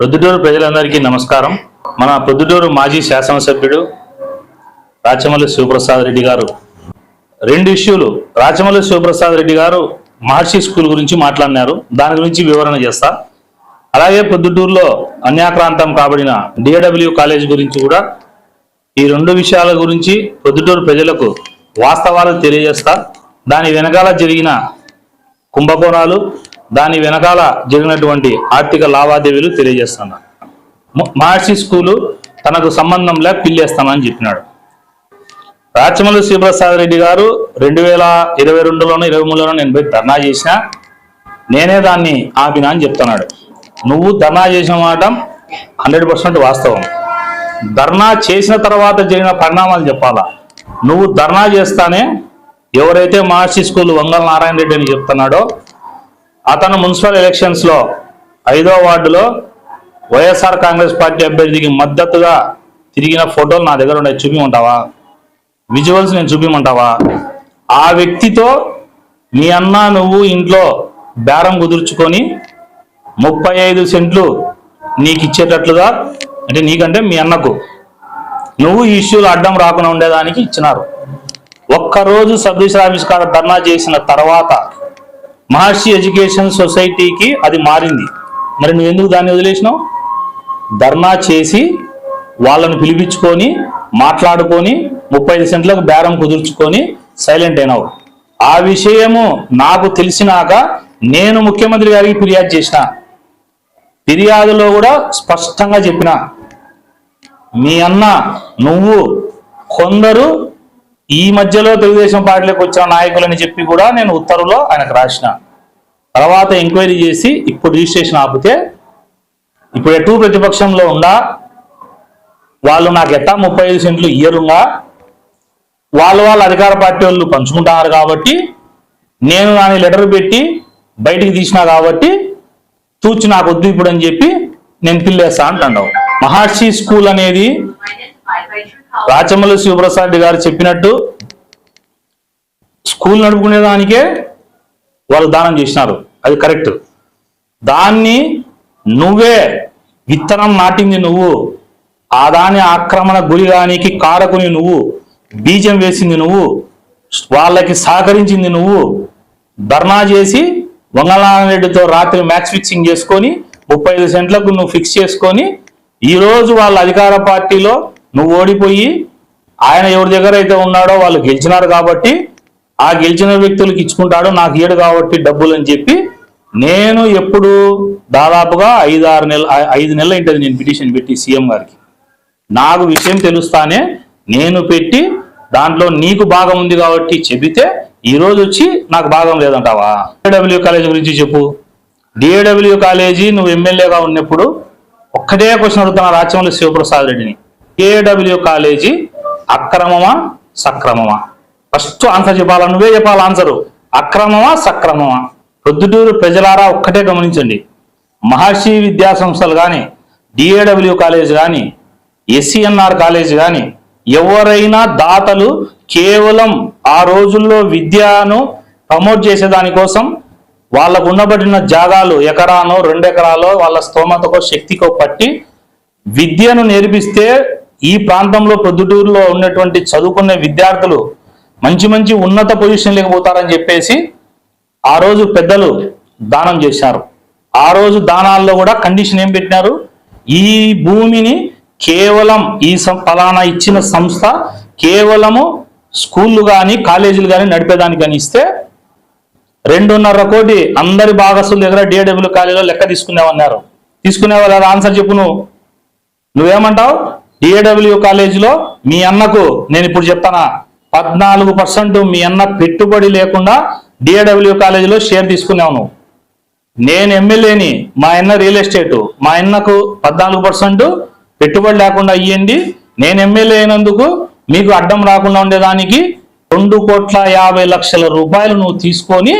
Proddatur ప్రజలందరికీ నమస్కారం. మన ప్రొద్దుటూరు మాజీ శాసనసభ్యుడు రాచమల్లి శివప్రసాద్ రెడ్డి గారు. రెండు ఇష్యూలు. రాచమల్లి శివప్రసాద్ రెడ్డి గారు మహర్షి స్కూల్ గురించి మాట్లాడినారు. దాని గురించి వివరణ చేస్తా. అలాగే ప్రొద్దుటూరులో అన్యాక్రాంతం కాబడిన డిఏడబ్ల్యూ కాలేజ్ గురించి కూడా ఈ రెండు విషయాల గురించి ప్రొద్దుటూరు ప్రజలకు వాస్తవాలు తెలియజేస్తా. దాని వెనకాల జరిగిన కుంభకోణాలు దాని వెనకాల జరిగినటువంటి ఆర్థిక లావాదేవీలు తెలియజేస్తున్నాను మహర్షి స్కూలు తనకు సంబంధం లేక పిల్లేస్తానని చెప్పినాడు. రాచమల్లి శివప్రసాద్ రెడ్డి గారు రెండు వేల ఇరవై రెండులోనో ఇరవై మూడులోనో నేను పోయి ధర్నా చేసిన నేనే దాన్ని ఆపినా అని చెప్తున్నాడు. నువ్వు ధర్నా చేసిన మాట హండ్రెడ్ పర్సెంట్ వాస్తవం. ధర్నా చేసిన తర్వాత జరిగిన పరిణామాలు చెప్పాలా? నువ్వు ధర్నా చేస్తానే ఎవరైతే మహర్షి స్కూల్ వంగల నారాయణ రెడ్డి అని చెప్తున్నాడో అతను మున్సిపల్ ఎలక్షన్స్లో ఐదో వార్డులో వైఎస్ఆర్ కాంగ్రెస్ పార్టీ అభ్యర్థికి మద్దతుగా తిరిగిన ఫోటోలు నా దగ్గర ఉన్నాయి. చూపిమంటావా? విజువల్స్ నేను చూపిమంటావా? ఆ వ్యక్తితో మీ అన్న నువ్వు ఇంట్లో బేరం కుదుర్చుకొని ముప్పై ఐదు సెంట్లు నీకు ఇచ్చేటట్లుగా అంటే నీకంటే మీ అన్నకు నువ్వు ఈ ఇష్యూలు అడ్డం రాకుండా ఉండేదానికి ఇచ్చినారు. ఒక్కరోజు సబ్ రిజిస్టర్ ఆఫీస్ కాడ ధర్నా చేసిన తర్వాత మహర్షి ఎడ్యుకేషన్ సొసైటీకి అది మారింది. మరి నువ్వు ఎందుకు దాన్ని వదిలేసినావు? ధర్నా చేసి వాళ్ళను పిలిపించుకొని మాట్లాడుకొని ముప్పై ఐదు సెంట్లకు బేరం కుదుర్చుకొని సైలెంట్ అయినావు. ఆ విషయము నాకు తెలిసినాక నేను ముఖ్యమంత్రి గారికి ఫిర్యాదు చేసిన. ఫిర్యాదులో కూడా స్పష్టంగా చెప్పిన. మీ అన్న నువ్వు కొందరు ఈ మధ్యలో తెలుగుదేశం పార్టీలోకి వచ్చిన నాయకులని చెప్పి కూడా నేను ఉత్తర్వులో ఆయనకు రాసిన. తర్వాత ఎంక్వైరీ చేసి ఇప్పుడు రిజిస్ట్రేషన్ ఆపితే ఇప్పుడు ఎటు ప్రతిపక్షంలో ఉండా వాళ్ళు నాకు ఎట్టా ముప్పై ఐదు సెంట్లు ఇయ్యరుగా వాళ్ళు వాళ్ళ అధికార పార్టీ వాళ్ళు పంచుకుంటున్నారు కాబట్టి నేను దాని లెటర్ పెట్టి బయటికి తీసినా కాబట్టి తూచి నాకు వద్దు ఇప్పుడు అని చెప్పి నేను పిల్లేస్తా అంటున్నావు. మహర్షి స్కూల్ అనేది రాచమల్లి శివప్రసాద్ రెడ్డి గారు చెప్పినట్టు స్కూల్ నడుపుకునే దానికే వాళ్ళు దానం చేసినారు. అది కరెక్ట్. దాన్ని నువ్వే విత్తనం నాటింది నువ్వు ఆ దాని ఆక్రమణ గురిగానికి కారకుని నువ్వు బీజం వేసింది నువ్వు వాళ్ళకి సహకరించింది నువ్వు ధర్నా చేసి వంగనారాయణ రెడ్డితో రాత్రి మ్యాచ్ ఫిక్సింగ్ చేసుకొని ముప్పై ఐదు సెంట్లకు నువ్వు ఫిక్స్ చేసుకొని ఈరోజు వాళ్ళ అధికార పార్టీలో నువ్వు ఓడిపోయి ఆయన ఎవరి దగ్గర అయితే ఉన్నాడో వాళ్ళు గెలిచినారు కాబట్టి ఆ గెలిచిన వ్యక్తులకు ఇచ్చుకుంటాడు నాకు ఏడు కాబట్టి డబ్బులు అని చెప్పి నేను ఎప్పుడు దాదాపుగా ఐదు ఆరు నెల ఐదు నెలలు ఉంటుంది నేను పిటిషన్ పెట్టి సీఎం గారికి. నాకు విషయం తెలుస్తానే నేను పెట్టి దాంట్లో నీకు భాగం ఉంది కాబట్టి చెబితే ఈరోజు వచ్చి నాకు భాగం లేదంటావా? డిఏడబ్ల్యూ కాలేజ్ గురించి చెప్పు. డిఏడబ్ల్యూ కాలేజీ నువ్వు ఎమ్మెల్యేగా ఉన్నప్పుడు ఒక్కటే క్వశ్చన్ అడుగుతున్నా రాచమల్లి శివప్రసాద్ రెడ్డిని. కేడబ్ల్యూ కాలేజీ అక్రమమా సక్రమమా? ఫస్ట్ ఆన్సర్ చెప్పాలా? నువ్వే చెప్పాలి ఆన్సరు అక్రమమా సక్రమమా? ప్రొద్దుటూరు ప్రజలారా ఒక్కటే గమనించండి. మహర్షి విద్యా సంస్థలు కానీ డిఏడబ్ల్యూ కాలేజ్ కానీ ఎస్సీఎన్ఆర్ కాలేజ్ కానీ ఎవరైనా దాతలు కేవలం ఆ రోజుల్లో విద్యను ప్రమోట్ చేసే దానికోసం వాళ్ళకు ఉండబడిన జాగాలు ఎకరానో రెండు ఎకరాలో వాళ్ళ స్తోమతకో శక్తికో పట్టి విద్యను నేర్పిస్తే ఈ ప్రాంతంలో ప్రొద్దుటూరులో ఉన్నటువంటి చదువుకునే విద్యార్థులు మంచి మంచి ఉన్నత పొజిషన్లకు పోతారని చెప్పేసి ఆ రోజు పెద్దలు దానం చేశారు. ఆ రోజు దానాల్లో కూడా కండిషన్ ఏం పెట్టినారు? ఈ భూమిని కేవలం ఈ సం- ఫలానా ఇచ్చిన సంస్థ కేవలము స్కూళ్ళు కానీ కాలేజీలు కానీ నడిపేదానికి కానీ ఇస్తే రెండున్నర కోటి అందరి భాగస్సుల దగ్గర డిఏడబ్ల్యూ కాలేజీలో లెక్క తీసుకునేవన్నారు. తీసుకునేవారు ఆన్సర్ చెప్పు నువ్వు. నువ్వేమంటావు? డిఏడబ్ల్యూ కాలేజీలో మీ అన్నకు నేను ఇప్పుడు చెప్తానా పద్నాలుగు పర్సెంట్ మీ అన్న పెట్టుబడి లేకుండా డిఏడబ్ల్యూ కాలేజీలో షేర్ తీసుకున్నావు నువ్వు. నేను ఎమ్మెల్యేని మా అన్న రియల్ ఎస్టేట్ మా అన్నకు పద్నాలుగు పర్సెంట్ పెట్టుబడి లేకుండా ఇయ్యండి. నేను ఎమ్మెల్యే అయినందుకు మీకు అడ్డం రాకుండా ఉండేదానికి రెండు కోట్ల యాభై లక్షల రూపాయలు నువ్వు తీసుకొని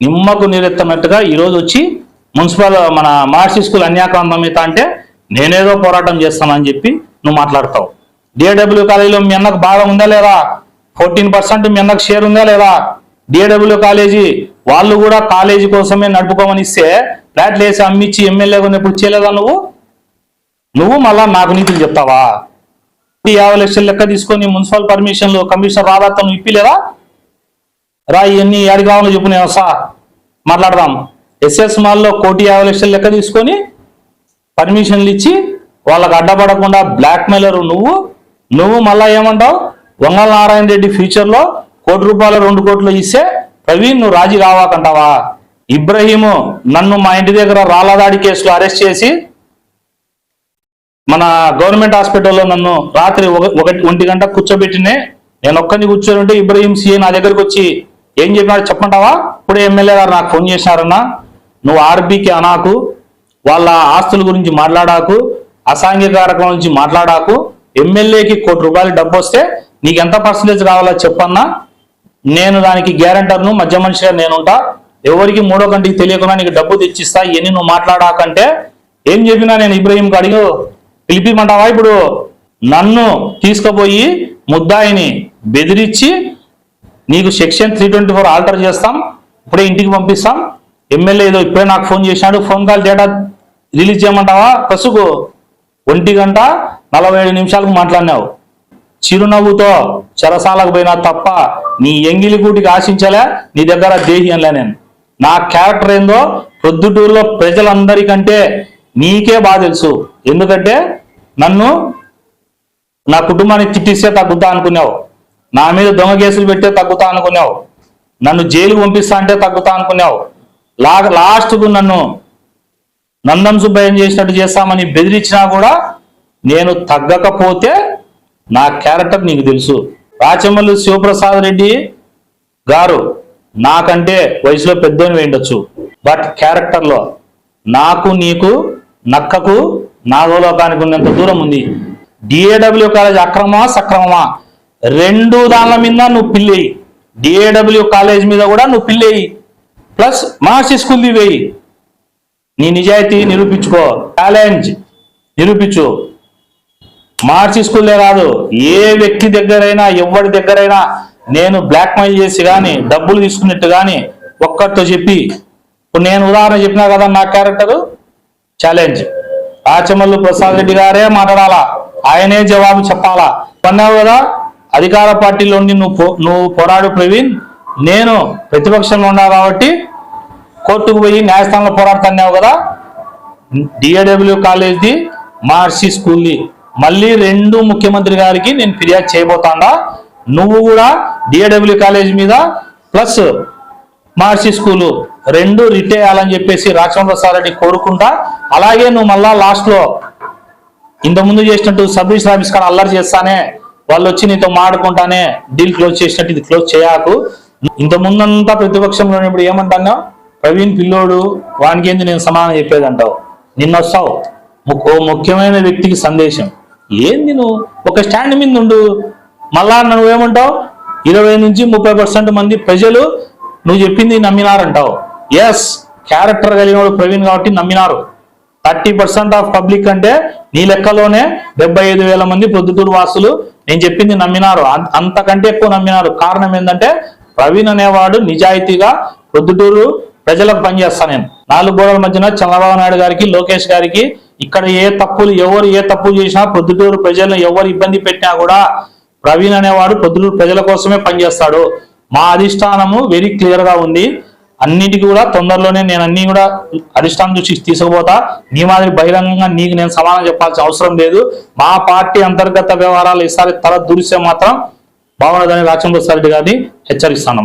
నిమ్మకు నీరెత్తనట్టుగా ఈరోజు వచ్చి మున్సిపల్ మన మహర్షి స్కూల్ అన్యాక్రాంతం అంటే నేనేదో పోరాటం చేస్తానని చెప్పి నువ్వు మాట్లాడతావు. డిఏడబ్ల్యూ కాలేజీలో మీ అన్నకు భాగం ఉందా లేదా? ఫోర్టీన్ పర్సెంట్ మీ అన్నకు షేర్ ఉందా లేదా? డిఏడబ్ల్యూ కాలేజీ వాళ్ళు కూడా కాలేజీ కోసమే నడుపుకోమని ఇస్తే ఫ్లాట్లు వేసి అమ్మిచ్చి ఎమ్మెల్యేగా ఉన్నప్పుడు చేయలేదా నువ్వు? నువ్వు మళ్ళా నాకు నీతులు చెప్తావా? యాభై లక్షలు లెక్క తీసుకొని మున్సిపల్ పర్మిషన్లు కమిషనర్ రాధాతో నువ్వు ఇప్పిలేదా? రా ఇవన్నీ ఏడు కావాలో చెప్పు నేను సార్ మాట్లాడదాం. ఎస్ఎస్ మాల్లో కోటి యాభై లక్షలు లెక్క తీసుకొని పర్మిషన్లు ఇచ్చి వాళ్ళకి అడ్డపడకుండా బ్లాక్మెయిలర్ నువ్వు నువ్వు మళ్ళా ఏమంటావు? వంగల నారాయణ రెడ్డి ఫ్యూచర్లో కోటి రూపాయలు రెండు కోట్లు ఇస్తే ప్రవీణ్ నువ్వు రాజీ కావాకంటావా? ఇబ్రహీము నన్ను మా ఇంటి దగ్గర రాళ్ళదాడి కేసులో అరెస్ట్ చేసి మన గవర్నమెంట్ హాస్పిటల్లో నన్ను రాత్రి ఒక ఒకటి ఒంటి గంట కూర్చోబెట్టినే నేను ఒక్కరిని కూర్చొని ఉంటే ఇబ్రహీం సీఏ నా దగ్గరికి వచ్చి ఏం చెప్పినాడు చెప్పంటావా ఇప్పుడే ఎమ్మెల్యే గారు నాకు ఫోన్ చేసినారన్నా నువ్వు ఆర్బీకి అనాకు వాళ్ళ ఆస్తుల గురించి మాట్లాడాకు అసాంఘిక కార్యక్రమం మాట్లాడాకు ఎమ్మెల్యేకి కోటి రూపాయలు డబ్బు వస్తే నీకు ఎంత పర్సంటేజ్ కావాలో చెప్పన్నా. నేను దానికి గ్యారంటర్ను మధ్య మనిషిగా నేనుంటా. ఎవరికి మూడో కంటికి తెలియకుండా నీకు డబ్బు తెచ్చిస్తా ఇవన్నీ నువ్వు మాట్లాడాకంటే ఏం చెప్పినా నేను ఇబ్రహీం అడిగి పిలిపిమంటావా ఇప్పుడు? నన్ను తీసుకుపోయి ముద్దాయిని బెదిరించి నీకు section three twenty four alter చేస్తాం ఇప్పుడే ఇంటికి పంపిస్తాం. ఎమ్మెల్యే ఏదో ఇప్పుడే నాకు ఫోన్ చేశాడు ఫోన్ కాల్ డేటా రిలీజ్ చేయమంటావా? కసుకు ఒంటి గంట నలభై ఏడు నిమిషాలకు మాట్లాడినావు. చిరునవ్వుతో చెరసాలకు పోయినా తప్ప నీ ఎంగిలి గూటికి ఆశించలే నీ దగ్గర దేహ్యంలే నేను. నా క్యారెక్టర్ ఏందో ప్రొద్దుటూరులో ప్రజలందరికంటే నీకే బాగా తెలుసు. ఎందుకంటే నన్ను నా కుటుంబాన్ని తిట్టిస్తే తగ్గుతా అనుకున్నావు. నా మీద దొంగ కేసులు పెట్టే తగ్గుతా అనుకున్నావు. నన్ను జైలుకు పంపిస్తా అంటే తగ్గుతా అనుకున్నావు. లా లాస్ట్కు నన్ను నందం సుబ్బయ్యం చేసినట్టు చేస్తామని బెదిరించినా కూడా నేను తగ్గకపోతే నా క్యారెక్టర్ నీకు తెలుసు. రాచమల్లి శివప్రసాద్ రెడ్డి గారు నాకంటే వయసులో పెద్దోని వేయండొచ్చు. బట్ క్యారెక్టర్లో నాకు నీకు నక్కకు నాగోలోకానికి ఉన్నంత దూరం ఉంది. డిఏడబ్ల్యూ కాలేజ్ అక్రమమా సక్రమమా? రెండు దానిల మీద నువ్వు పిల్లేయి. డిఏడబ్ల్యూ కాలేజ్ మీద కూడా నువ్వు పిల్లేయి. ప్లస్ మహర్షి స్కూల్ది వేయి. నీ నిజాయితీ నిరూపించుకో. ఛాలెంజ్ నిరూపించు. మార్చి స్కూల్లే కాదు ఏ వ్యక్తి దగ్గరైనా ఎవరి దగ్గరైనా నేను బ్లాక్ మెయిల్ చేసి కానీ డబ్బులు తీసుకున్నట్టు కానీ ఒక్కరితో చెప్పి. ఇప్పుడు నేను ఉదాహరణ చెప్పినా కదా నా క్యారెక్టర్ ఛాలెంజ్ రాచమల్లు ప్రసాద్ రెడ్డి గారే మాట్లాడాలా? ఆయనే జవాబు చెప్పాలా? అన్నావు కదా? అధికార పార్టీలో ఉండి నువ్వు నువ్వు పోరాడు ప్రవీణ్. నేను ప్రతిపక్షంలో ఉన్నా కాబట్టి కోర్టుకు పోయి న్యాయస్థానంలో పోరాడుతున్నావు కదా? డిఏడబ్ల్యూ కాలేజ్ది మహర్షి స్కూల్ది మళ్ళీ రెండు ముఖ్యమంత్రి గారికి నేను ఫిర్యాదు చేయబోతాడా. నువ్వు కూడా డిఏడబ్ల్యూ కాలేజ్ మీద ప్లస్ మహర్షి స్కూలు రెండు రిట్ అయ్యాలని చెప్పేసి రాజచంద్రసార్ రెడ్డి కోరుకుంటా. అలాగే నువ్వు మళ్ళా లాస్ట్లో ఇంతకుముందు ఇంత ముందు చేసినట్టు సబ్ రిజిస్టర్ ఆఫీస్ కానీ అల్లరి చేస్తానే వాళ్ళు వచ్చి నీతో మాడుకుంటానే డీల్ క్లోజ్ చేసినట్టు ఇది క్లోజ్ చేయకు. ఇంత ముందంతా ప్రతిపక్షంలో ఇప్పుడు ఏమంటాను ప్రవీణ్ పిల్లోడు వానికి ఏంది నేను సమానం చెప్పేది అంటావు నిన్న వస్తావు ఓ ముఖ్యమైన వ్యక్తికి సందేశం. ఏంది నువ్వు? ఒక స్టాండ్ మీద ఉండు మళ్ళా నువ్వేమంటావు ఇరవై నుంచి ముప్పై పర్సెంట్ మంది ప్రజలు నువ్వు చెప్పింది నమ్మినారంటావు. ఎస్ క్యారెక్టర్ కలిగిన వాడు ప్రవీణ్ కాబట్టి నమ్మినారు. థర్టీ పర్సెంట్ ఆఫ్ పబ్లిక్ అంటే నీ లెక్కలోనే డెబ్బై ఐదు వేల మంది ప్రొద్దుటూరు వాసులు నేను చెప్పింది నమ్మినారు. అంతకంటే ఎక్కువ నమ్మినారు. కారణం ఏంటంటే ప్రవీణ్ అనేవాడు నిజాయితీగా ప్రొద్దుటూరు ప్రజలకు పనిచేస్తా నేను. నాలుగు గోడల మధ్యన చంద్రబాబు నాయుడు గారికి లోకేష్ గారికి ఇక్కడ ఏ తప్పులు ఎవరు ఏ తప్పు చేసినా పొద్దుటూరు ప్రజలను ఎవరు ఇబ్బంది పెట్టినా కూడా ప్రవీణ్ అనేవాడు పొద్దుటూరు ప్రజల కోసమే పనిచేస్తాడు మా అధిష్టానము వెరీ క్లియర్గా ఉంది. అన్నిటికీ కూడా తొందరలోనే నేను అన్ని కూడా అధిష్టానం చూసి తీసుకుపోతా. నీ మాదిరి బహిరంగంగా నీకు నేను సమాధానం చెప్పాల్సిన అవసరం లేదు. మా పార్టీ అంతర్గత వ్యవహారాలు ఈసారి తల దూరిస్తే మాత్రం బాగున్నదని రాచంద్ర సార్ గారిని హెచ్చరిస్తాను.